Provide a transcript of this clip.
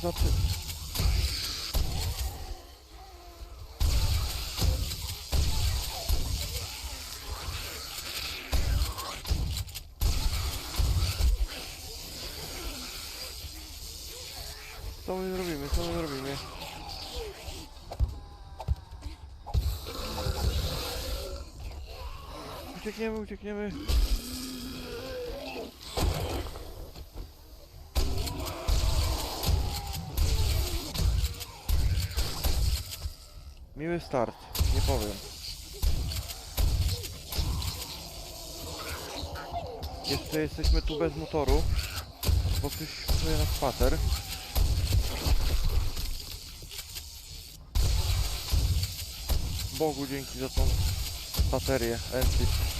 Znaczy... Co my robimy? Co my robimy? Uciekniemy, uciekniemy. Miły start, nie powiem. Jeszcze jesteśmy tu bez motoru, bo ktoś czuje nas spacer. Bogu dzięki za tą baterię, Entis.